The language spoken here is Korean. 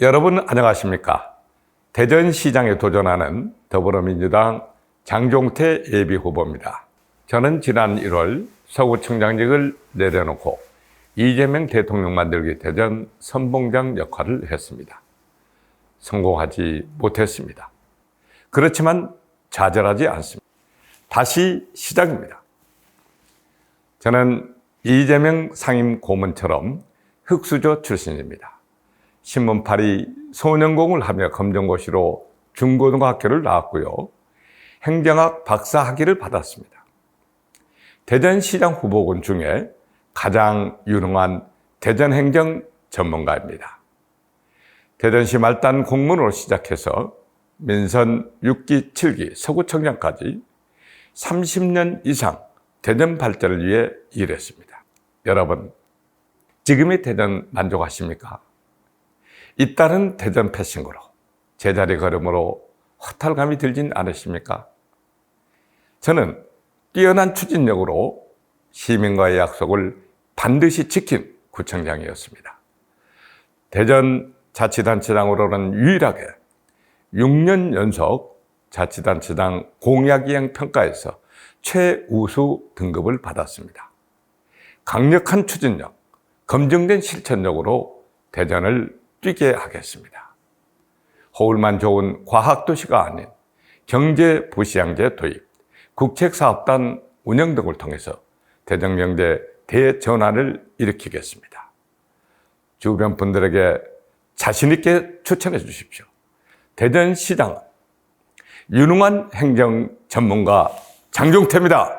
여러분 안녕하십니까? 대전시장에 도전하는 더불어민주당 장종태 예비후보입니다. 저는 지난 1월 서구청장직을 내려놓고 이재명 대통령 만들기 대전 선봉장 역할을 했습니다. 성공하지 못했습니다. 그렇지만 좌절하지 않습니다. 다시 시작입니다. 저는 이재명 상임 고문처럼 흑수저 출신입니다. 신문팔이 소년공을 하며 검정고시로 중고등학교를 나왔고요. 행정학 박사 학위를 받았습니다. 대전시장 후보군 중에 가장 유능한 대전행정 전문가입니다. 대전시 말단 공무원으로 시작해서 민선 6기, 7기, 서구청장까지 30년 이상 대전 발전을 위해 일했습니다. 여러분, 지금의 대전 만족하십니까? 잇따른 대전 패싱으로 제자리 걸음으로 허탈감이 들진 않으십니까? 저는 뛰어난 추진력으로 시민과의 약속을 반드시 지킨 구청장이었습니다. 대전 자치단체장으로는 유일하게 6년 연속 자치단체장 공약이행 평가에서 최우수 등급을 받았습니다. 강력한 추진력, 검증된 실천력으로 대전을 뛰게 하겠습니다. 허울만 좋은 과학도시가 아닌 경제 부시장제 도입, 국책사업단 운영 등을 통해서 대전명대 대전환을 일으키겠습니다. 주변 분들에게 자신있게 추천해 주십시오. 대전시장은 유능한 행정 전문가 장종태입니다.